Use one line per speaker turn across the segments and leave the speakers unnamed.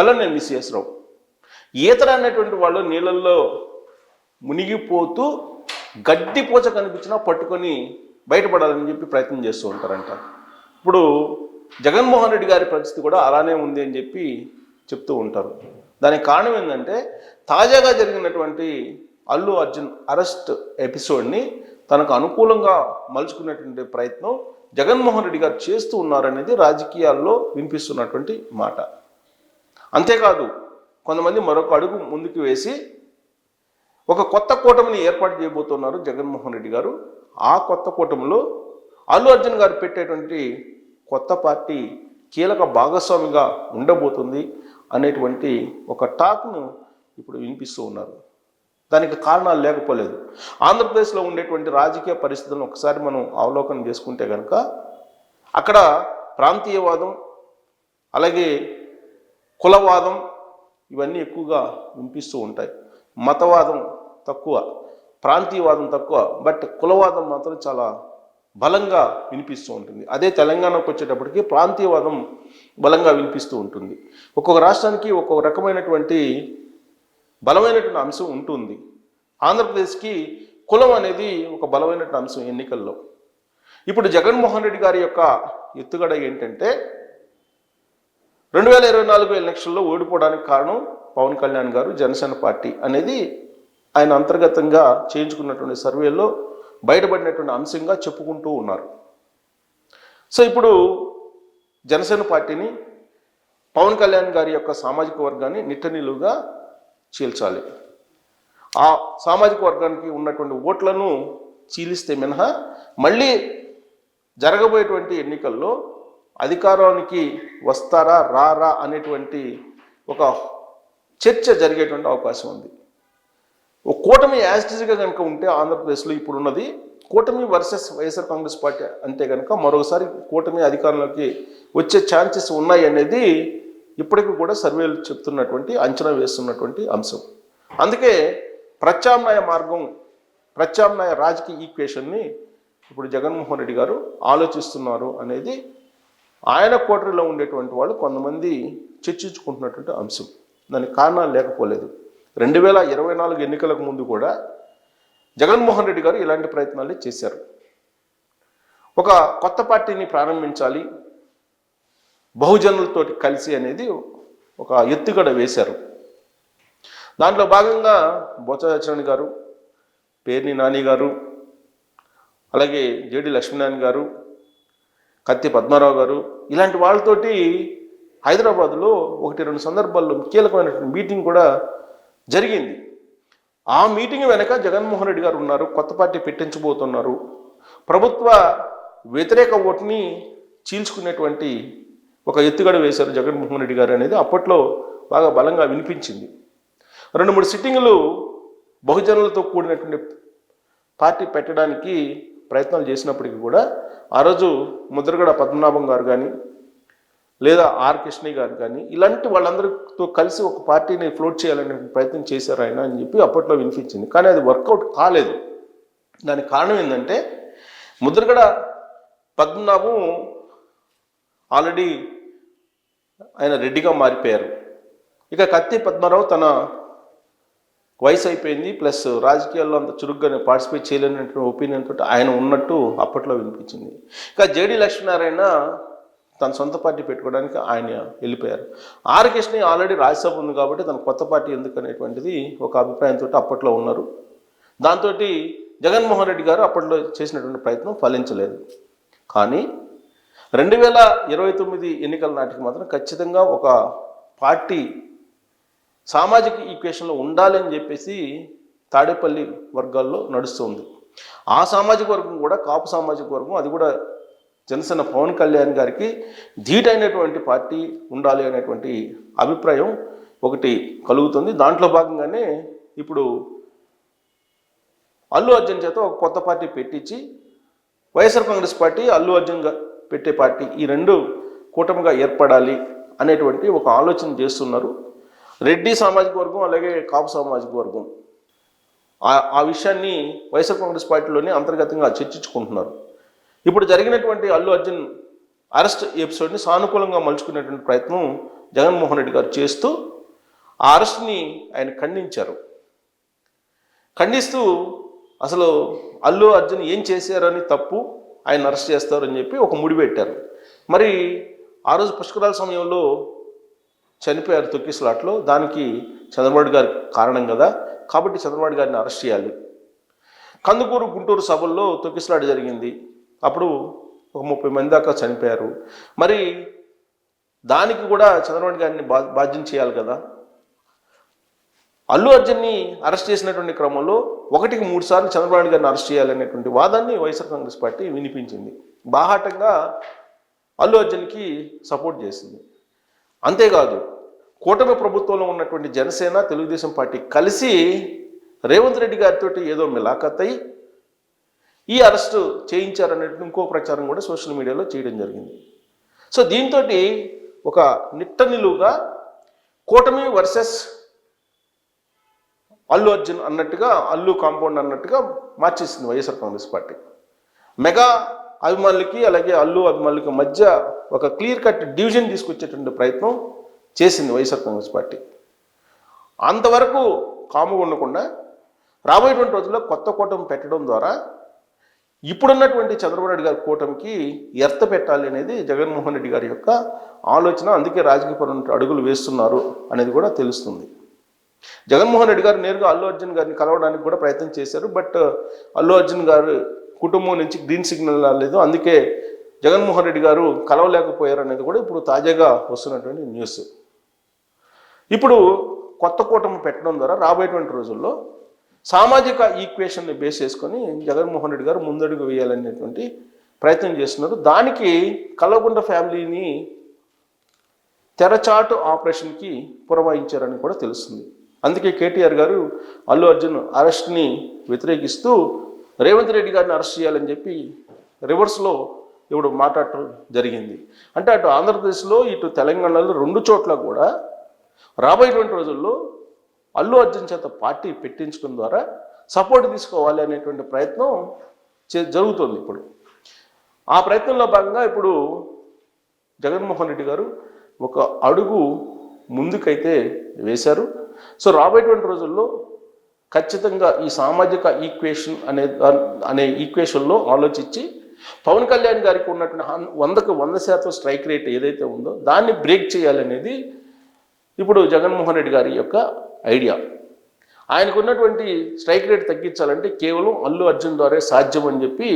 Hello నేను miss చేసినావు ఈతర అనేటువంటి వాళ్ళు నీళ్ళల్లో మునిగిపోతూ గడ్డి పూచ కనిపించినా పట్టుకొని బయటపడాలని చెప్పి ప్రయత్నం చేస్తూ ఉంటారంట. ఇప్పుడు జగన్మోహన్ రెడ్డి గారి పరిస్థితి కూడా అలానే ఉంది అని చెప్పి చెప్తూ ఉంటారు. దానికి కారణం ఏంటంటే తాజాగా జరిగినటువంటి అల్లు అర్జున్ అరెస్ట్ ఎపిసోడ్ని తనకు అనుకూలంగా మలుచుకునేటువంటి ప్రయత్నం జగన్మోహన్ రెడ్డి గారు చేస్తూ ఉన్నారనేది రాజకీయాల్లో వినిపిస్తున్నటువంటి మాట. అంతేకాదు కొంతమంది మరొక అడుగు ముందుకు వేసి ఒక కొత్త కూటమిని ఏర్పాటు చేయబోతున్నారు జగన్మోహన్ రెడ్డి గారు. ఆ కొత్త కూటమిలో అల్లు అర్జున్ గారు పెట్టేటువంటి కొత్త పార్టీ కీలక భాగస్వామిగా ఉండబోతుంది అనేటువంటి ఒక టాక్ను ఇప్పుడు వినిపిస్తూ ఉన్నారు. దానికి కారణాలు లేకపోలేదు. ఆంధ్రప్రదేశ్లో ఉండేటువంటి రాజకీయ పరిస్థితులను ఒకసారి మనం అవలోకనం చేసుకుంటే కనుక అక్కడ ప్రాంతీయవాదం అలాగే కులవాదం ఇవన్నీ ఎక్కువగా వినిపిస్తూ ఉంటాయి. మతవాదం తక్కువ ప్రాంతీయవాదం తక్కువ బట్ కులవాదం మాత్రం చాలా బలంగా వినిపిస్తూ ఉంటుంది. అదే తెలంగాణకు వచ్చేటప్పటికి ప్రాంతీయవాదం బలంగా వినిపిస్తూ ఉంటుంది. ఒక్కొక్క రాష్ట్రానికి ఒక్కొక్క రకమైనటువంటి బలమైనటువంటి అంశం ఉంటుంది. ఆంధ్రప్రదేశ్కి కులం అనేది ఒక బలమైనటువంటి అంశం ఎన్నికల్లో. ఇప్పుడు జగన్మోహన్ రెడ్డి గారి యొక్క ఎత్తుగడ ఏంటంటే రెండు వేల ఇరవై నాలుగు ఎలక్షన్లో ఓడిపోవడానికి కారణం పవన్ కళ్యాణ్ గారు జనసేన పార్టీ అనేది ఆయన అంతర్గతంగా చేయించుకున్నటువంటి సర్వేలో బయటపడినటువంటి అంశంగా చెప్పుకుంటూ ఉన్నారు. సో ఇప్పుడు జనసేన పార్టీని పవన్ కళ్యాణ్ గారి యొక్క సామాజిక వర్గాన్ని నిట్టనిలువుగా చీల్చాలి. ఆ సామాజిక వర్గానికి ఉన్నటువంటి ఓట్లను చీలిస్తే మినహా మళ్ళీ జరగబోయేటువంటి ఎన్నికల్లో అధికారానికి వస్తారా రారా అనేటువంటి ఒక చర్చ జరిగేటువంటి అవకాశం ఉంది. ఒక కూటమి యాజిటీస్గా కనుక ఉంటే ఆంధ్రప్రదేశ్లో ఇప్పుడున్నది కూటమి వర్సెస్ వైఎస్ఆర్ కాంగ్రెస్ పార్టీ అంటే కనుక మరొకసారి కూటమి అధికారంలోకి వచ్చే ఛాన్సెస్ ఉన్నాయి అనేది ఇప్పటికీ కూడా సర్వేలు చెప్తున్నటువంటి అంచనా వేస్తున్నటువంటి అంశం. అందుకే ప్రత్యామ్నాయ మార్గం ప్రత్యామ్నాయ రాజకీయ ఈక్వేషన్ని ఇప్పుడు జగన్మోహన్ రెడ్డి గారు ఆలోచిస్తున్నారు అనేది ఆయన కోటరీలో ఉండేటువంటి వాళ్ళు కొంతమంది చర్చించుకుంటున్నటువంటి అంశం. దానికి కారణాలు లేకపోలేదు. రెండు వేల ఇరవై నాలుగు ఎన్నికలకు ముందు కూడా జగన్మోహన్ రెడ్డి గారు ఇలాంటి ప్రయత్నాలే చేశారు. ఒక కొత్త పార్టీని ప్రారంభించాలి బహుజనులతోటి కలిసి అనేది ఒక ఎత్తుగడ వేశారు. దాంట్లో భాగంగా బొత్స గారు పేర్ని నాని గారు అలాగే జేడి లక్ష్మీనారాయణ గారు కత్తి పద్మారావు గారు ఇలాంటి వాళ్ళతోటి హైదరాబాద్లో ఒకటి రెండు సందర్భాల్లో కీలకమైనటువంటి మీటింగ్ కూడా జరిగింది. ఆ మీటింగ్ వెనక జగన్మోహన్ రెడ్డి గారు ఉన్నారు కొత్త పార్టీ పెట్టించబోతున్నారు. ప్రభుత్వ వ్యతిరేక ఓటుని చీల్చుకునేటువంటి ఒక ఎత్తుగడ వేశారు జగన్మోహన్ రెడ్డి గారు అనేది అప్పట్లో బాగా బలంగా వినిపించింది. రెండు మూడు సిట్టింగులు బహుజనులతో కూడినటువంటి పార్టీ పెట్టడానికి ప్రయత్నాలు చేసినప్పటికీ కూడా ఆ రోజు ముద్రగడ పద్మనాభం గారు కానీ లేదా ఆర్ కృష్ణయ్య గారు కానీ ఇలాంటి వాళ్ళందరితో కలిసి ఒక పార్టీని ఫ్లోట్ చేయాలనే ప్రయత్నం చేశారు ఆయన అని చెప్పి అప్పట్లో వినిపించింది. కానీ అది వర్కౌట్ కాలేదు. దానికి కారణం ఏంటంటే ముద్రగడ పద్మనాభం ఆల్రెడీ ఆయన రెడ్డిగా మారిపోయారు. ఇక కత్తి పద్మారావు తన వయసు అయిపోయింది ప్లస్ రాజకీయాల్లో అంత చురుగ్గా పార్టిసిపేట్ చేయలేనటువంటి ఒపీనియన్ తోటి ఆయన ఉన్నట్టు అప్పట్లో వినిపించింది. ఇక జేడి లక్ష్మీనారాయణ తన సొంత పార్టీ పెట్టుకోవడానికి ఆయన వెళ్ళిపోయారు. ఆర్ ఆల్రెడీ రాజ్యసభ ఉంది కాబట్టి తన కొత్త పార్టీ ఎందుకు అనేటువంటిది ఒక అభిప్రాయంతో అప్పట్లో ఉన్నారు. దాంతో జగన్మోహన్ రెడ్డి గారు అప్పట్లో చేసినటువంటి ప్రయత్నం ఫలించలేదు. కానీ రెండు వేల ఇరవై తొమ్మిది ఎన్నికల నాటికి మాత్రం ఖచ్చితంగా ఒక పార్టీ సామాజిక ఈక్వేషన్లో ఉండాలి అని చెప్పేసి తాడేపల్లి వర్గాల్లో నడుస్తుంది. ఆ సామాజిక వర్గం కూడా కాపు సామాజిక వర్గం అది కూడా జనసేన పవన్ కళ్యాణ్ గారికి ధీటైనటువంటి పార్టీ ఉండాలి అనేటువంటి అభిప్రాయం ఒకటి కలుగుతుంది. దాంట్లో భాగంగానే ఇప్పుడు అల్లు అర్జున్ చేత ఒక కొత్త పార్టీ పెట్టించి వైఎస్ఆర్ కాంగ్రెస్ పార్టీ అల్లు అర్జున్ పెట్టే పార్టీ ఈ రెండు కూటమిగా ఏర్పడాలి అనేటువంటి ఒక ఆలోచన చేస్తున్నారు. రెడ్డి సామాజిక వర్గం అలాగే కాపు సామాజిక వర్గం. ఆ- ఆ విషయాన్ని వైఎస్ఆర్ కాంగ్రెస్ పార్టీలోనే అంతర్గతంగా చర్చించుకుంటున్నారు. ఇప్పుడు జరిగినటువంటి అల్లు అర్జున్ అరెస్ట్ ఎపిసోడ్ని సానుకూలంగా మలుచుకునేటువంటి ప్రయత్నం జగన్మోహన్ రెడ్డి గారు చేస్తూ ఆ అరెస్ట్ని ఆయన ఖండించారు. ఖండిస్తూ అసలు అల్లు అర్జున్ ఏం చేశారని తప్పు ఆయన అరెస్ట్ చేస్తారని చెప్పి ఒక ముడి పెట్టారు మరి ఆ రోజు పుష్కరాల సమయంలో చనిపోయారు తొక్కిసలాట్లో దానికి చంద్రబాబు గారి కారణం కదా. కాబట్టి చంద్రబాబు గారిని అరెస్ట్ చేయాలి. కందుకూరు గుంటూరు సభల్లో తొక్కిసలాట జరిగింది. అప్పుడు ఒక ముప్పై మంది దాకా చనిపోయారు. మరి దానికి కూడా చంద్రబాబు గారిని బా బాధ్యం చేయాలి కదా. అల్లు అర్జున్ని అరెస్ట్ చేసినటువంటి క్రమంలో ఒకటికి మూడు సార్లు చంద్రబాబు గారిని అరెస్ట్ చేయాలనేటువంటి వాదాన్ని వైఎస్ఆర్ కాంగ్రెస్ పార్టీ వినిపించింది. బాహాటంగా అల్లు అర్జున్కి సపోర్ట్ చేసింది. అంతేకాదు కూటమి ప్రభుత్వంలో ఉన్నటువంటి జనసేన తెలుగుదేశం పార్టీ కలిసి రేవంత్ రెడ్డి గారితో ఏదో మిలాఖత్ అయి ఈ అరెస్టు చేయించారనేటువంటి ఇంకో ప్రచారం కూడా సోషల్ మీడియాలో చేయడం జరిగింది. సో దీంతో ఒక నిట్ట నిలువుగా కూటమి వర్సెస్ అల్లు అర్జున్ అన్నట్టుగా అల్లు కాంపౌండ్ అన్నట్టుగా మార్చేసింది వైఎస్ఆర్ కాంగ్రెస్ పార్టీ. మెగా అభిమానులకి అలాగే అల్లు అభిమానులకి మధ్య ఒక క్లియర్ కట్ డివిజన్ తీసుకొచ్చేటువంటి ప్రయత్నం చేసింది వైఎస్ఆర్ కాంగ్రెస్ పార్టీ. అంతవరకు కాముగా ఉండకుండా రాబోయేటువంటి రోజుల్లో కొత్త కూటమి పెట్టడం ద్వారా ఇప్పుడున్నటువంటి చంద్రబాబు నాయుడు గారి కూటమికి ఎర్త పెట్టాలి అనేది జగన్మోహన్ రెడ్డి గారి యొక్క ఆలోచన. అందుకే రాజకీయపరమైన అడుగులు వేస్తున్నారు అనేది కూడా తెలుస్తుంది. జగన్మోహన్ రెడ్డి గారు నేరుగా అల్లు అర్జున్ గారిని కలవడానికి కూడా ప్రయత్నం చేశారు. బట్ అల్లు అర్జున్ గారు కుటుంబం నుంచి గ్రీన్ సిగ్నల్ రాలేదు. అందుకే జగన్మోహన్ రెడ్డి గారు కలవలేకపోయారు అనేది కూడా ఇప్పుడు తాజాగా వస్తున్నటువంటి న్యూస్. ఇప్పుడు కొత్త కూటమి పెట్టడం ద్వారా రాబోయేటువంటి రోజుల్లో సామాజిక ఈక్వేషన్ని బేస్ చేసుకొని జగన్మోహన్ రెడ్డి గారు ముందడుగు వేయాలనేటువంటి ప్రయత్నం చేస్తున్నారు. దానికి కలవకుండ ఫ్యామిలీని తెరచాటు ఆపరేషన్కి పురమాయించారని కూడా తెలుస్తుంది. అందుకే కేటీఆర్ గారు అల్లు అర్జున్ అరెస్ట్ని వ్యతిరేకిస్తూ రేవంత్ రెడ్డి గారిని అరెస్ట్ చేయాలని చెప్పి రివర్స్లో ఇప్పుడు మాట్లాడటం జరిగింది. అంటే అటు ఆంధ్రప్రదేశ్లో ఇటు తెలంగాణలో రెండు చోట్ల కూడా రాబోయేటువంటి రోజుల్లో అల్లు అర్జున్ చేత పార్టీ పెట్టించడం ద్వారా సపోర్ట్ తీసుకోవాలి అనేటువంటి ప్రయత్నం చే జరుగుతుంది ఇప్పుడు. ఆ ప్రయత్నంలో భాగంగా ఇప్పుడు జగన్మోహన్ రెడ్డి గారు ఒక అడుగు ముందుకైతే వేశారు. సో రాబోయేటువంటి రోజుల్లో ఖచ్చితంగా ఈ సామాజిక ఈక్వేషన్ అనే అనే ఈక్వేషన్లో ఆలోచించి పవన్ కళ్యాణ్ గారికి ఉన్నటువంటి హన్- వందకు వంద శాతం స్ట్రైక్ రేట్ ఏదైతే ఉందో దాన్ని బ్రేక్ చేయాలనేది ఇప్పుడు జగన్మోహన్ రెడ్డి గారి యొక్క ఐడియా ఆయనకు ఉన్నటువంటి స్ట్రైక్ రేట్ తగ్గించాలంటే కేవలం అల్లు అర్జున్ ద్వారా సాధ్యం అని చెప్పి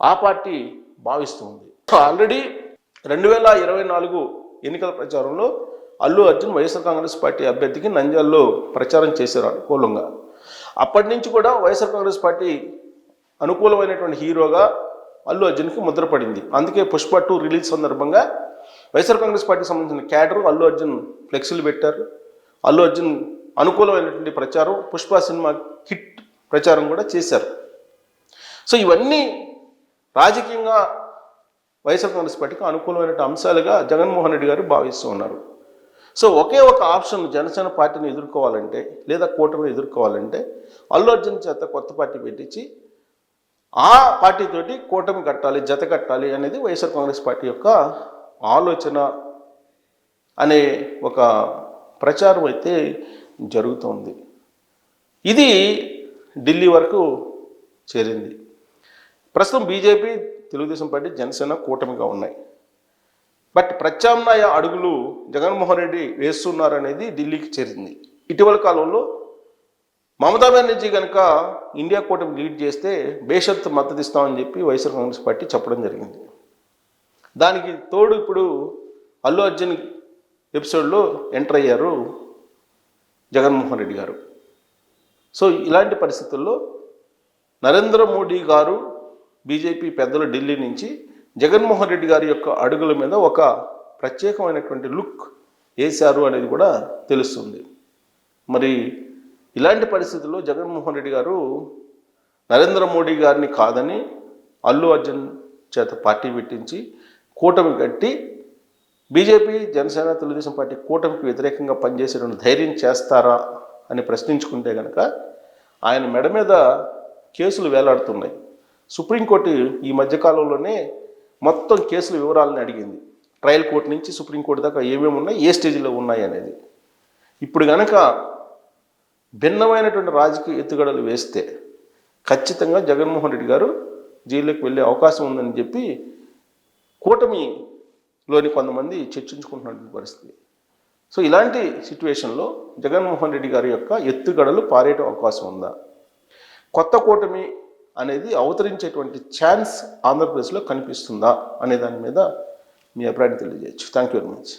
ఆ పార్టీ భావిస్తుంది. ఆల్రెడీ రెండు వేల ఇరవై నాలుగు ఎన్నికల ప్రచారంలో అల్లు అర్జున్ వైఎస్ఆర్ కాంగ్రెస్ పార్టీ అభ్యర్థికి నంద్యాలలో ప్రచారం చేశారు అనుకూలంగా. అప్పటి నుంచి కూడా వైఎస్ఆర్ కాంగ్రెస్ పార్టీ అనుకూలమైనటువంటి హీరోగా అల్లు అర్జున్కి ముద్రపడింది అందుకే పుష్ప టూ రిలీజ్ సందర్భంగా వైఎస్ఆర్ కాంగ్రెస్ పార్టీకి సంబంధించిన క్యాడర్ అల్లు అర్జున్ ఫ్లెక్సీలు పెట్టారు. అల్లు అర్జున్ అనుకూలమైనటువంటి ప్రచారం పుష్ప సినిమా కిట్ ప్రచారం కూడా చేశారు. సో ఇవన్నీ రాజకీయంగా వైఎస్ఆర్ కాంగ్రెస్ పార్టీకి అనుకూలమైన అంశాలుగా జగన్మోహన్ రెడ్డి గారు భావిస్తూ ఉన్నారు. సో ఒకే ఒక ఆప్షన్ జనసేన పార్టీని ఎదుర్కోవాలంటే లేదా కూటమిని ఎదుర్కోవాలంటే అల్లు అర్జున్ చేత కొత్త పార్టీ పెట్టించి ఆ పార్టీతోటి కూటమి కట్టాలి జత కట్టాలి అనేది వైఎస్ఆర్ కాంగ్రెస్ పార్టీ యొక్క ఆలోచన అనే ఒక ప్రచారం అయితే జరుగుతోంది. ఇది ఢిల్లీ వరకు చేరింది. ప్రస్తుతం బీజేపీ తెలుగుదేశం పార్టీ జనసేన కూటమిగా ఉన్నాయి. బట్ ప్రత్యామ్నాయ అడుగులు జగన్మోహన్ రెడ్డి వేస్తున్నారనేది ఢిల్లీకి చేరింది. ఇటీవల కాలంలో మమతా బెనర్జీ కనుక ఇండియా కూటమి లీడ్ చేస్తే బేషత్ మద్దతు ఇస్తామని చెప్పి వైఎస్ఆర్ కాంగ్రెస్ పార్టీ చెప్పడం జరిగింది. దానికి తోడు ఇప్పుడు అల్లు అర్జున్ ఎపిసోడ్లో ఎంటర్ అయ్యారు జగన్మోహన్ రెడ్డి గారు. సో ఇలాంటి పరిస్థితుల్లో నరేంద్ర మోడీ గారు బీజేపీ పెద్దలు ఢిల్లీ నుంచి జగన్మోహన్ రెడ్డి గారి యొక్క అడుగుల మీద ఒక ప్రత్యేకమైనటువంటి లుక్ వేశారు అనేది కూడా తెలుస్తుంది. మరి ఇలాంటి పరిస్థితుల్లో జగన్మోహన్ రెడ్డి గారు నరేంద్ర మోడీ గారిని కాదని అల్లు అర్జున్ చేత పార్టీ పెట్టించి కూటమి కట్టి బీజేపీ జనసేన తెలుగుదేశం పార్టీ కూటమికి వ్యతిరేకంగా పనిచేసేటువంటి ధైర్యం చేస్తారా అని ప్రశ్నించుకుంటే కనుక ఆయన మెడ మీద కేసులు వేలాడుతున్నాయి. సుప్రీంకోర్టు ఈ మధ్యకాలంలోనే మొత్తం కేసుల వివరాలను అడిగింది. ట్రయల్ కోర్టు నుంచి సుప్రీంకోర్టు దాకా ఏమేమి ఉన్నాయి ఏ స్టేజ్లో ఉన్నాయి అనేది. ఇప్పుడు గనక భిన్నమైనటువంటి రాజకీయ ఎత్తుగడలు వేస్తే ఖచ్చితంగా జగన్మోహన్ రెడ్డి గారు జైల్లోకి వెళ్ళే అవకాశం ఉందని చెప్పి కూటమిలోని కొంతమంది చర్చించుకుంటున్నటువంటి పరిస్థితి. సో ఇలాంటి సిచ్యువేషన్లో జగన్మోహన్ రెడ్డి గారి యొక్క ఎత్తుగడలు పారేట అవకాశం ఉందా? కొత్త కూటమి అనేది అవతరించేటువంటి ఛాన్స్ ఆంధ్రప్రదేశ్లో కనిపిస్తుందా అనే దాని మీద మీ అభిప్రాయం తెలియజేయచ్చు. Thank you very much